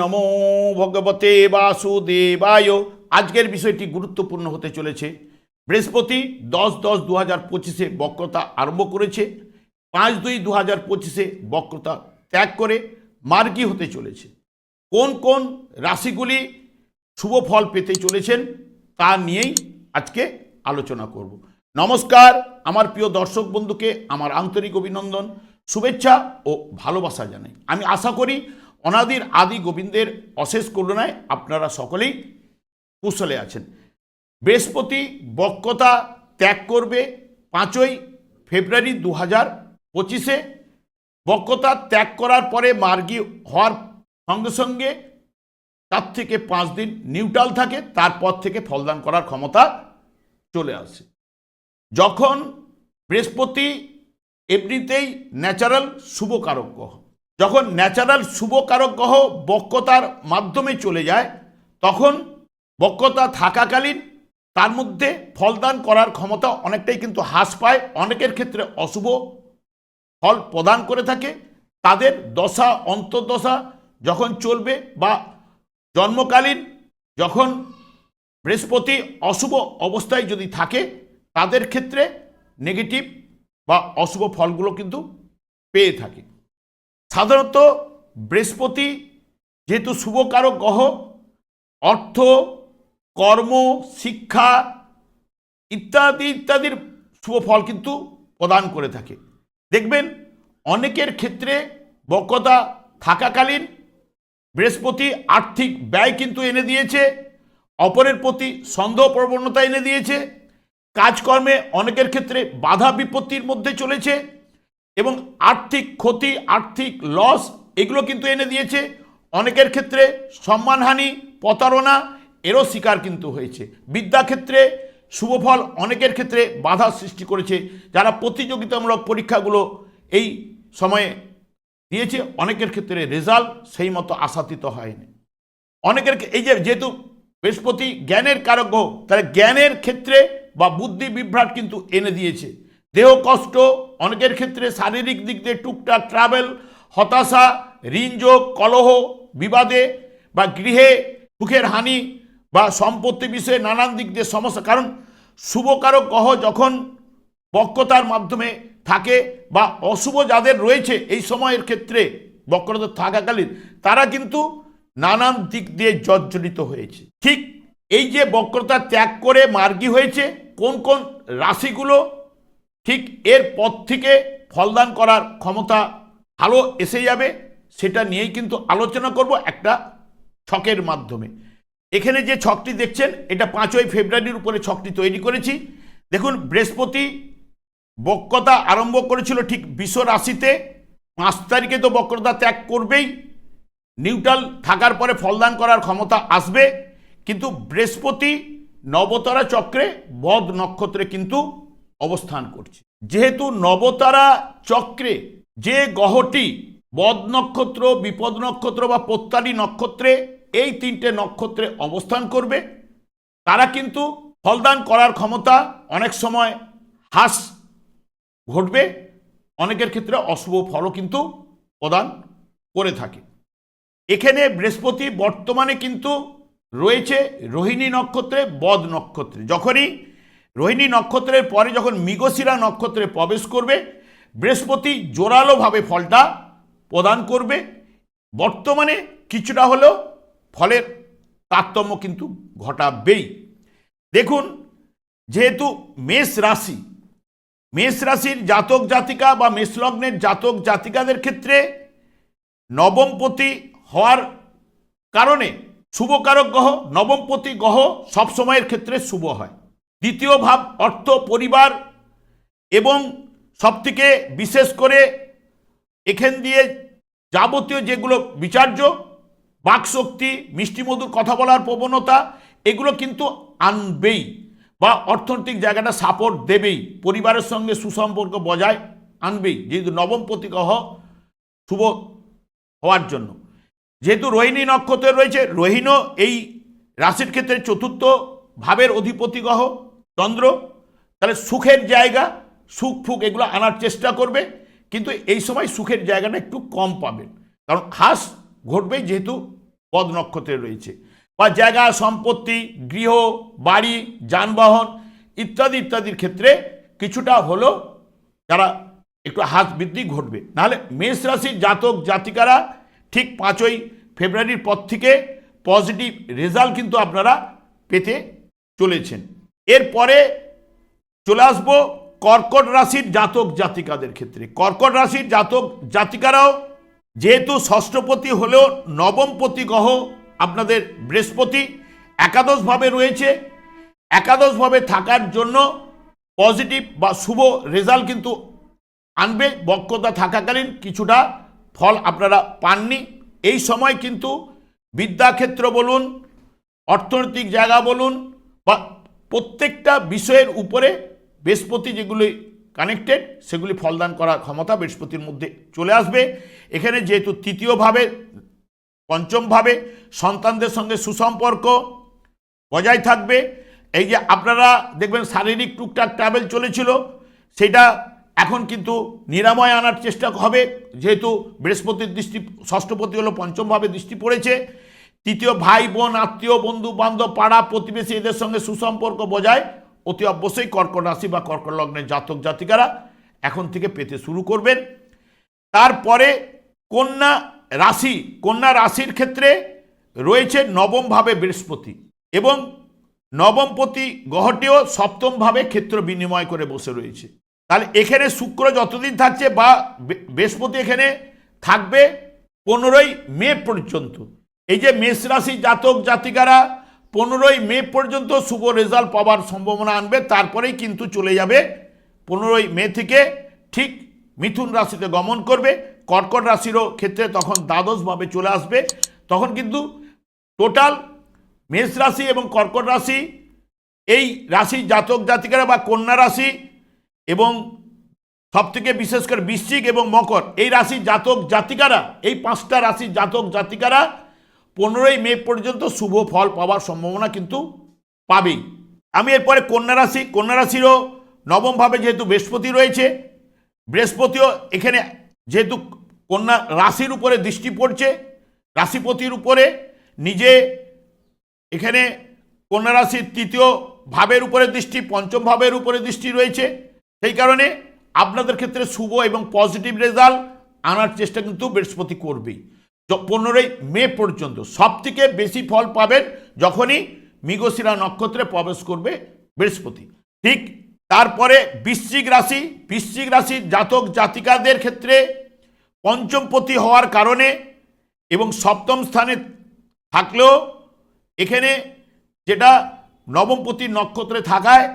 নমো ভগবতে বাসুদেবায়। আজকের বিষয়টি গুরুত্বপূর্ণ হতে চলেছে। বৃহস্পতি দশ দশ দু হাজার পঁচিশে বক্রতা আরম্ভ করেছে। পাঁচ দুই দু হাজার পঁচিশে বক্রতা ত্যাগ করে মার্গী হতে চলেছে। কোন কোন রাশিগুলি শুভ ফল পেতে চলেছেন তা নিয়েই আজকে আলোচনা করব। নমস্কার, আমার প্রিয় দর্শক বন্ধুকে, আমার আন্তরিক অভিনন্দন, শুভেচ্ছা ও ভালোবাসা জানাই। আমি আশা করি অনাদির আদি গোবিন্দের অশেষ করুণায় আপনারা সকলেই কুশলে আছেন। বৃহস্পতি বক্রতা ত্যাগ করবে পাঁচই ফেব্রুয়ারি দু হাজার পঁচিশে। বক্রতা ত্যাগ করার পরে মার্গী হওয়ার সঙ্গে সঙ্গে তার থেকে পাঁচ দিন নিউট্রাল থাকে, তারপর থেকে ফলদান করার ক্ষমতা চলে আসে। যখন বৃহস্পতি এমনিতেই ন্যাচারাল, শুভকারক গ্রহ। যখন ন্যাচারাল শুভকারক গ্রহ বক্রতার মাধ্যমে চলে যায়, তখন বক্রতা থাকাকালীন তার মধ্যে ফলদান করার ক্ষমতা অনেকটাই কিন্তু হ্রাস পায়। অনেকের ক্ষেত্রে অশুভ ফল প্রদান করে থাকে। তাদের দশা, অন্তর্দশা যখন চলবে বা জন্মকালীন যখন বৃহস্পতি অশুভ অবস্থায় যদি থাকে, তাদের ক্ষেত্রে নেগেটিভ বা অশুভ ফলগুলো কিন্তু পেয়ে থাকে। সাধারণত বৃহস্পতি যেহেতু শুভকারক গ্রহ, অর্থ, কর্ম, শিক্ষা ইত্যাদি ইত্যাদির শুভ ফল কিন্তু প্রদান করে থাকে। দেখবেন অনেকের ক্ষেত্রে বক্রতা থাকাকালীন বৃহস্পতি আর্থিক ব্যয় কিন্তু এনে দিয়েছে, অপরের প্রতি সন্দেহ প্রবণতা এনে দিয়েছে, কাজকর্মে অনেকের ক্ষেত্রে বাধা বিপত্তির মধ্যে চলেছে এবং আর্থিক ক্ষতি আর্থিক লস এগুলো কিন্তু এনে দিয়েছে। অনেকের ক্ষেত্রে সম্মানহানি প্রতারণা এরও শিকার কিন্তু হয়েছে। বিদ্যাক্ষেত্রে শুভফল অনেকের ক্ষেত্রে বাধা সৃষ্টি করেছে। যারা প্রতিযোগিতামূলক পরীক্ষাগুলো এই সময়ে দিয়েছে অনেকের ক্ষেত্রে রেজাল্ট সেই মতো আশাতীত হয়নি। অনেকের এই যে যেহেতু বৃহস্পতি জ্ঞানের কারক গ্রহ, তাহলে জ্ঞানের ক্ষেত্রে বা বুদ্ধি বিভ্রাট কিন্তু এনে দিয়েছে। দেহ কষ্ট অনেকের ক্ষেত্রে শারীরিক দিক দিয়ে টুকটাক ট্রাভেল হতাশা, ঋণযোগ, কলহ, বিবাদে বা গৃহে সুখের হানি বা সম্পত্তি বিষয়ে নানান দিক দিয়ে সমস্যা। কারণ শুভকারক গ্রহ যখন বক্রতার মাধ্যমে থাকে বা অশুভ যাদের রয়েছে এই সময়ের ক্ষেত্রে বক্রতা থাকাকালীন, তারা কিন্তু নানান দিক দিয়ে জর্জরিত হয়েছে। ঠিক এই যে বক্রতা ত্যাগ করে মার্গী হয়েছে, কোন কোন রাশিগুলো ঠিক এর পর থেকে ফলদান করার ক্ষমতা ভালো এসে যাবে, সেটা নিয়েই কিন্তু আলোচনা করব একটা ছকের মাধ্যমে। এখানে যে ছকটি দেখছেন, এটা পাঁচই ফেব্রুয়ারির উপরে ছকটি তৈরি করেছি। দেখুন, বৃহস্পতি বক্রতা আরম্ভ করেছিল ঠিক বিশ্ব রাশিতে, পাঁচ তারিখে তো বক্রতা ত্যাগ করবেই। নিউট্রাল থাকার পরে ফলদান করার ক্ষমতা আসবে, কিন্তু বৃহস্পতি নবতরা চক্রে বদ নক্ষত্রে কিন্তু অবস্থান করছে। যেহেতু নবতারা চক্রে যে গ্রহটি বদ নক্ষত্র, বিপদ নক্ষত্র বা প্রত্যালী নক্ষত্রে এই তিনটে নক্ষত্রে অবস্থান করবে, তারা কিন্তু ফলদান করার ক্ষমতা অনেক সময় হ্রাস ঘটবে। অনেকের ক্ষেত্রে অশুভ ফলও কিন্তু প্রদান করে থাকে। এখানে বৃহস্পতি বর্তমানে কিন্তু রয়েছে রোহিণী নক্ষত্রে, বদ নক্ষত্রে। যখনই রোহিণী নক্ষত্রের পরে যখন মৃগশিরা নক্ষত্রে প্রবেশ করবে, বৃহস্পতি জোরালোভাবে ফলটা প্রদান করবে। বর্তমানে কিছুটা হলেও ফলের তারতম্য কিন্তু ঘটাবেই। দেখুন, যেহেতু মেষ রাশি, মেষ রাশির জাতক জাতিকা বা মেষলগ্নের জাতক জাতিকাদের ক্ষেত্রে নবমপতি হওয়ার কারণে শুভকারক গ্রহ নবমপতি গ্রহ সব সময়ের ক্ষেত্রে শুভ হয়। দ্বিতীয় ভাব অর্থ পরিবার এবং সবথেকে বিশেষ করে এখান দিয়ে যাবতীয় যেগুলো বিচার্য, বাকশক্তি, মিষ্টিমধুর কথা বলার প্রবণতা, এগুলো কিন্তু আনবেই বা অর্থনৈতিক জায়গাটা সাপোর্ট দেবেই। পরিবারের সঙ্গে সুসম্পর্ক বজায় আনবেই, যেহেতু নবমপতি গ্রহ শুভ হওয়ার জন্য। যেহেতু রোহিণী নক্ষত্রে রয়েছে, রোহিণও এই রাশির ক্ষেত্রে চতুর্থ ভাবের অধিপতি গ্রহ চন্দ্র তাহলে সুখের জায়গা, সুখ ফুক এগুলো আনার চেষ্টা করবে, কিন্তু এই সময় সুখের জায়গাটা একটু কম পাবেন। কারণ হ্রাস ঘটবে যেহেতু বদ নক্ষত্রে রয়েছে। বা জায়গা, সম্পত্তি, গৃহ, বাড়ি, যানবাহন ইত্যাদি ইত্যাদির ক্ষেত্রে কিছুটা হলো যারা একটু হাত বৃদ্ধি ঘটবে। নাহলে মেষ রাশির জাতক, জাতিকারা ঠিক পাঁচই ফেব্রুয়ারির পর থেকে পজিটিভ রেজাল্ট কিন্তু আপনারা পেতে চলেছেন। এরপরে চলে আসব কর্কট রাশির জাতক জাতিকাদের ক্ষেত্রে। কর্কট রাশির জাতক জাতিকারাও যেহেতু ষষ্ঠপতি হলেও নবমপতি গ্রহ আপনাদের বৃহস্পতি, একাদশভাবে রয়েছে। একাদশভাবে থাকার জন্য পজিটিভ বা শুভ রেজাল্ট কিন্তু আনবে। বক্রতা থাকাকালীন কিছুটা ফল আপনারা পাননি। এই সময় কিন্তু বিদ্যাক্ষেত্র বলুন, অর্থনৈতিক জায়গা বলুন বা প্রত্যেকটা বিষয়ের উপরে বৃহস্পতি যেগুলি কানেক্টেড সেগুলি ফলদান করার ক্ষমতা বৃহস্পতির মধ্যে চলে আসবে। এখানে যেহেতু তৃতীয়ভাবে, পঞ্চমভাবে সন্তানদের সঙ্গে সুসম্পর্ক বজায় থাকবে। এই যে আপনারা দেখবেন শারীরিক টুকটাক ট্রাভেল চলেছিল, সেটা এখন কিন্তু নিরাময় আনার চেষ্টা হবে। যেহেতু বৃহস্পতির দৃষ্টি, ষষ্ঠপতি হলো পঞ্চমভাবে দৃষ্টি পড়েছে। তৃতীয় ভাই বোন, আত্মীয়, বন্ধু, বান্ধব, পাড়া, প্রতিবেশী এদের সঙ্গে সুসম্পর্ক বজায়, অতি অবশ্যই কর্কট রাশি বা কর্কট লগ্নের জাতক জাতিকারা এখন থেকে পেতে শুরু করবেন। তারপরে কন্যা রাশি, কন্যা রাশির ক্ষেত্রে রয়েছে নবমভাবে বৃহস্পতি এবং নবমপতি গ্রহটিও সপ্তমভাবে ক্ষেত্র বিনিময় করে বসে রয়েছে। তাহলে এখানে শুক্র যতদিন থাকছে বা বৃহস্পতি এখানে থাকবে পনেরোই মে পর্যন্ত। এই যে মেষ রাশি জাতক জাতিকারা, পনেরোই মে পর্যন্ত শুভ রেজাল্ট পাওয়ার সম্ভাবনা আনবে, তারপরেই কিন্তু চলে যাবে। পনেরোই মে থেকে ঠিক মিথুন রাশিতে গমন করবে, কর্কট রাশিরও ক্ষেত্রে তখন দ্বাদশভাবে চলে আসবে। তখন কিন্তু টোটাল মেষ রাশি এবং কর্কট রাশি, এই রাশি জাতক জাতিকারা বা কন্যা রাশি এবং সব থেকে বিশেষ করে বৃশ্চিক এবং মকর, এই রাশির জাতক জাতিকারা, এই পাঁচটা রাশির জাতক জাতিকারা পনেরোই মে পর্যন্ত শুভ ফল পাওয়ার সম্ভাবনা কিন্তু পাবেই। আমি এরপরে কন্যা রাশি, কন্যা রাশিরও নবমভাবে যেহেতু বৃহস্পতি রয়েছে, বৃহস্পতিও এখানে যেহেতু কন্যা রাশির উপরে দৃষ্টি পড়ছে, রাশিপতির উপরে নিজে এখানে কন্যা রাশির তৃতীয় ভাবের উপরে দৃষ্টি, পঞ্চম ভাবের উপরে দৃষ্টি রয়েছে। সেই কারণে আপনাদের ক্ষেত্রে শুভ এবং পজিটিভ রেজাল্ট আনার চেষ্টা কিন্তু বৃহস্পতি করবেই। পনেরোই মে পর্যন্ত সব থেকে বেশি ফল পাবেন যখনই মৃগশিরা নক্ষত্রে প্রবেশ করবে বৃহস্পতি। ঠিক তারপরে বৃশ্চিক রাশি, বৃশ্চিক রাশির জাতক জাতিকাদের ক্ষেত্রে পঞ্চমপতি হওয়ার কারণে এবং সপ্তম স্থানে থাকলেও এখানে যেটা নবমপতি নক্ষত্রে থাকায়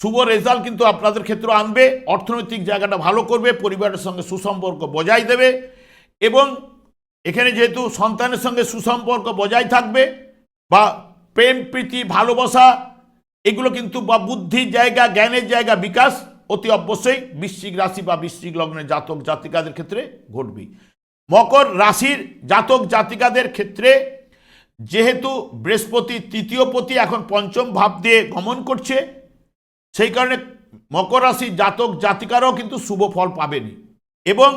শুভ রেজাল্ট কিন্তু আপনাদের ক্ষেত্রে আনবে, অর্থনৈতিক জায়গাটা ভালো করবে, পরিবারের সঙ্গে সুসম্পর্ক বজায় দেবে এবং এখানে যেহেতু সন্তানের সঙ্গে সুসম্পর্ক বজায় থাকবে বা প্রেম, প্রীতি, ভালোবাসা, এগুলো কিন্তু বা বুদ্ধির জায়গা, জ্ঞানের জায়গা বিকাশ অতি অবশ্যই বৃশ্চিক রাশি বা বৃশ্চিক লগ্নের জাতক, জাতিকাদের ক্ষেত্রে ঘটবে। মকর রাশির জাতক, জাতিকাদের ক্ষেত্রে যেহেতু বৃহস্পতি তৃতীয় পতি এখন পঞ্চম ভাব দিয়ে গমন করছে, সেই কারণে মকর রাশির জাতক, জাতিকারাও কিন্তু শুভ ফল পাবেনি। এবং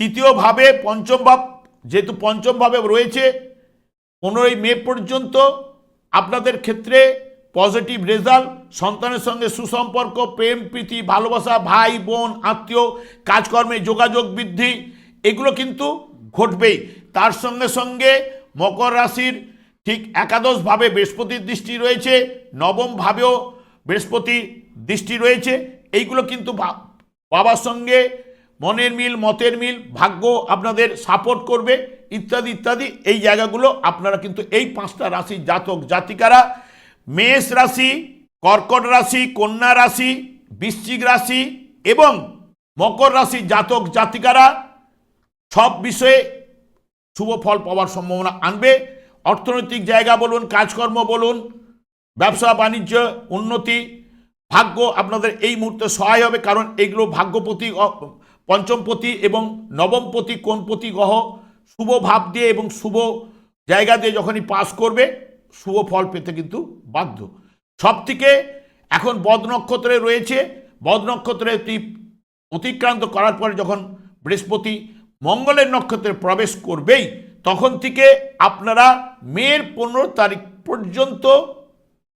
তৃতীয় ভাবে পঞ্চম ভাব যেহেতু পঞ্চমভাবে রয়েছে, পনেরোই মে পর্যন্ত আপনাদের ক্ষেত্রে পজিটিভ রেজাল্ট সন্তানের সঙ্গে সুসম্পর্ক, প্রেম, প্রীতি, ভালোবাসা, ভাই, বোন, আত্মীয়, কাজকর্মে যোগাযোগ বৃদ্ধি, এগুলো কিন্তু ঘটবেই। তার সঙ্গে সঙ্গে মকর রাশির ঠিক একাদশভাবে বৃহস্পতির দৃষ্টি রয়েছে নবম ভাবেও বৃহস্পতি দৃষ্টি রয়েছে, এইগুলো কিন্তু বাবার সঙ্গে মনের মিল, মতের মিল, ভাগ্য আপনাদের সাপোর্ট করবে, ইত্যাদি ইত্যাদি। এই জায়গাগুলো আপনারা কিন্তু এই পাঁচটা রাশি, জাতক, জাতিকারা, মেষ রাশি, কর্কট রাশি, কন্যা রাশি, বৃশ্চিক রাশি এবং মকর রাশি, জাতক, জাতিকারা সব বিষয়ে শুভ ফল পাওয়ার সম্ভাবনা আনবে। অর্থনৈতিক জায়গা বলুন, কাজকর্ম বলুন, ব্যবসা, বাণিজ্য, উন্নতি, ভাগ্য আপনাদের এই মুহূর্তে সহায় হবে কারণ এগুলো ভাগ্যপতি পঞ্চমপতি এবং নবমপতি কোনপতি গ্রহ? শুভ ভাব দিয়ে এবং শুভ জায়গা দিয়ে যখনই পাস করবে, শুভ ফল পেতে কিন্তু বাধ্য। সব থেকে এখন বদ নক্ষত্রে রয়েছে। বদ নক্ষত্রে অতিক্রান্ত করার পরে যখন বৃহস্পতি মঙ্গলের নক্ষত্রে প্রবেশ করবেই, তখন থেকে আপনারা মের পনেরো তারিখ পর্যন্ত,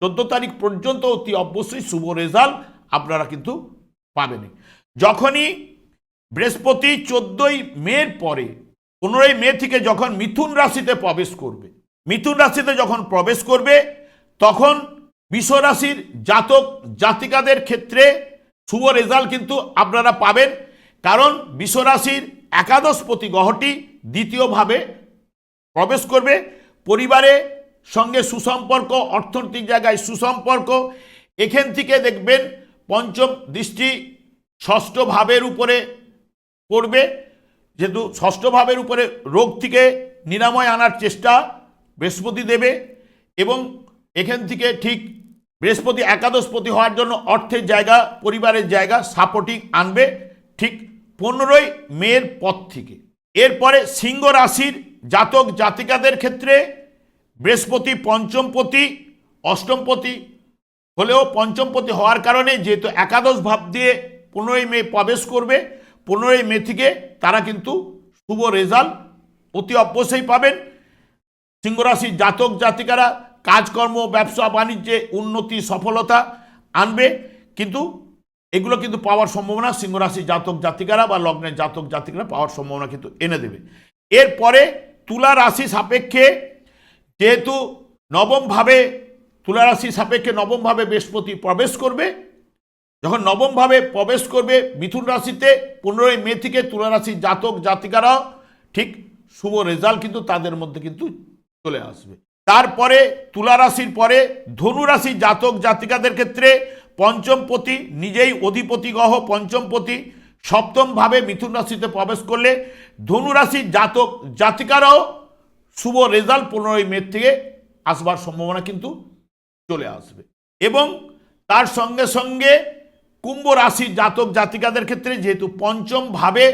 চোদ্দ তারিখ পর্যন্ত অতি অবশ্যই শুভ রেজাল্ট আপনারা কিন্তু পাবেন যখনই বৃহস্পতি চোদ্দই মের পরে, পনেরোই মে থেকে যখন মিথুন রাশিতে প্রবেশ করবে, মিথুন রাশিতে যখন প্রবেশ করবে, তখন বিশ্ব রাশির জাতক জাতিকাদের ক্ষেত্রে শুভ রেজাল্ট কিন্তু আপনারা পাবেন। কারণ বিশ্ব রাশির একাদশপতি গ্রহটি দ্বিতীয়ভাবে প্রবেশ করবে। পরিবারে সঙ্গে সুসম্পর্ক, অর্থনৈতিক জায়গায় সুসম্পর্ক। এখান থেকে দেখবেন পঞ্চম দৃষ্টি ষষ্ঠ ভাবের উপরে পড়বে যেহেতু ষষ্ঠ ভাবের উপরে রোগ থেকে নিরাময় আনার চেষ্টা বৃহস্পতি দেবে এবং এখান থেকে ঠিক বৃহস্পতি একাদশপতি হওয়ার জন্য অর্থের জায়গা, পরিবারের জায়গা সাপোর্টিং আনবে ঠিক পনেরোই মেয়ের পথ থেকে। এরপরে সিংহ রাশির জাতক জাতিকাদের ক্ষেত্রে বৃহস্পতি পঞ্চমপতি, অষ্টমপতি হলেও পঞ্চমপতি হওয়ার কারণে যেহেতু একাদশ ভাব দিয়ে পনেরোই মে প্রবেশ করবে পনেরোই মে থেকে তারা কিন্তু শুভ রেজাল্ট অতি অবশ্যই পাবেন। সিংহরাশির জাতক জাতিকারা কাজকর্ম, ব্যবসা, বাণিজ্যে উন্নতি, সফলতা আনবে। কিন্তু এগুলো কিন্তু পাওয়ার সম্ভাবনা সিংহরাশির জাতক জাতিকারা বা লগ্নের জাতক জাতিকারা পাওয়ার সম্ভাবনা কিন্তু এনে দেবে। এরপরে তুলা রাশি সাপেক্ষে যেহেতু নবমভাবে, তুলা রাশি সাপেক্ষে নবমভাবে বৃহস্পতি প্রবেশ করবে যখন নবমভাবে প্রবেশ করবে মিথুন রাশিতে, পনেরোই মে থেকে তুলা রাশির জাতক জাতিকারাও ঠিক শুভ রেজাল্ট কিন্তু তাদের মধ্যে কিন্তু চলে আসবে। তারপরে তুলা রাশির পরে ধনু রাশির জাতক জাতিকাদের ক্ষেত্রে পঞ্চমপতি, নিজেই অধিপতি গ্রহ পঞ্চমপতি, সপ্তমভাবে মিথুন রাশিতে প্রবেশ করলে ধনু রাশির জাতক জাতিকারাও শুভ রেজাল্ট পনেরোই মে থেকে আসবার সম্ভাবনা কিন্তু চলে আসবে। এবং তার সঙ্গে সঙ্গে কুম্ভ রাশির জাতক জাতিকাদের ক্ষেত্রে যেহেতু পঞ্চম ভাবে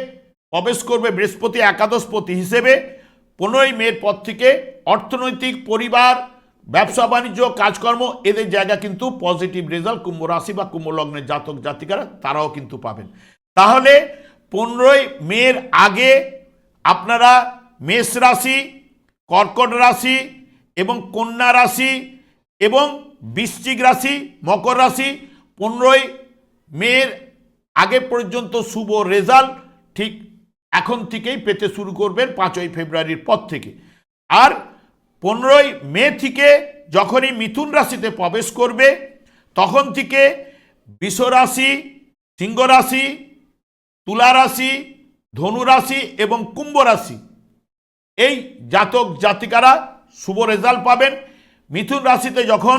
প্রবেশ করবে বৃহস্পতি একাদশপতি হিসেবে, পনেরোই মের পর থেকে অর্থনৈতিক, পরিবার, ব্যবসা, বাণিজ্য, কাজকর্ম, এদের জায়গা কিন্তু পজিটিভ রেজাল্ট কুম্ভ রাশি বা কুম্ভ লগ্নের জাতক জাতিকারা তারাও কিন্তু পাবেন। তাহলে পনেরোই মের আগে আপনারা মেষ রাশি, কর্কট রাশি এবং কন্যা রাশি এবং বৃশ্চিক রাশি, মকর রাশি পনেরোই মের আগে পর্যন্ত শুভ রেজাল্ট ঠিক এখন থেকেই পেতে শুরু করবেন পাঁচই ফেব্রুয়ারির পর থেকে। আর পনেরোই মে থেকে যখনই মিথুন রাশিতে প্রবেশ করবে, তখন থেকে বিষ রাশি, সিংহ রাশি, তুলা রাশি, ধনু রাশি এবং কুম্ভ রাশি এই জাতক জাতিকারা শুভ রেজাল্ট পাবেন। মিথুন রাশিতে যখন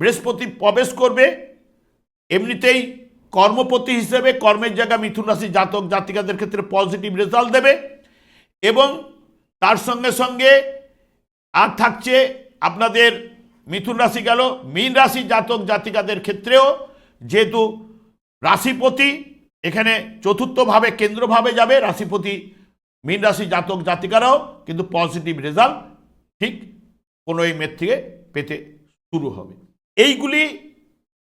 বৃহস্পতি প্রবেশ করবে, এমনিতেই কর্মপতি হিসেবে কর্মের জায়গা মিথুন রাশি জাতক জাতিকাদের ক্ষেত্রে পজিটিভ রেজাল্ট দেবে এবং তার সঙ্গে সঙ্গে আর থাকছে আপনাদের মিথুন রাশি গেল, মীন রাশি জাতক জাতিকাদের ক্ষেত্রেও যেহেতু রাশিপতি, এখানে চতুর্থভাবে, কেন্দ্রভাবে যাবে রাশিপতি, মীন রাশি জাতক জাতিকারাও কিন্তু পজিটিভ রেজাল্ট ঠিক পনেরোই মে থেকে পেতে শুরু হবে। এইগুলি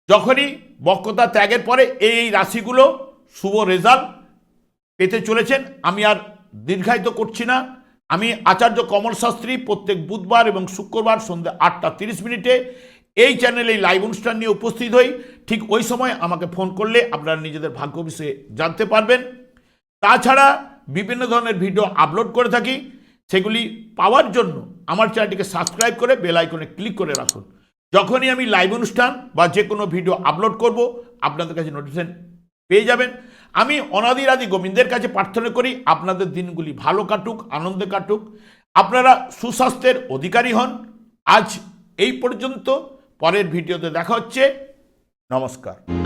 যখনই বক্রতা ত্যাগের পরে এই এই রাশিগুলো শুভ রেজাল্ট পেতে চলেছেন, আমি আর দীর্ঘায়িত করছি না। আমি আচার্য কমল শাস্ত্রী প্রত্যেক বুধবার এবং শুক্রবার সন্ধ্যে আটটা তিরিশ মিনিটে এই চ্যানেলে লাইভ অনুষ্ঠান নিয়ে উপস্থিত হই। ঠিক ওই সময় আমাকে ফোন করলে আপনারা নিজেদের ভাগ্য বিষয়ে জানতে পারবেন। তাছাড়া বিভিন্ন ধরনের ভিডিও আপলোড করে থাকি। সেগুলি পাওয়ার জন্য আমার চ্যানেলটিকে সাবস্ক্রাইব করে বেল আইকনে ক্লিক করে রাখুন। যখনই আমি লাইভ অনুষ্ঠান বা যে কোনো ভিডিও আপলোড করব, আপনাদের কাছে নোটিফিকেশন পেয়ে যাবেন। আমি অনাদির আদি গোবিন্দের কাছে প্রার্থনা করি, আপনাদের দিনগুলি ভালো কাটুক, আনন্দে কাটুক। আপনারা সুস্বাস্থ্যের অধিকারী হন। আজ এই পর্যন্ত, পরের ভিডিওতে দেখা হচ্ছে। নমস্কার।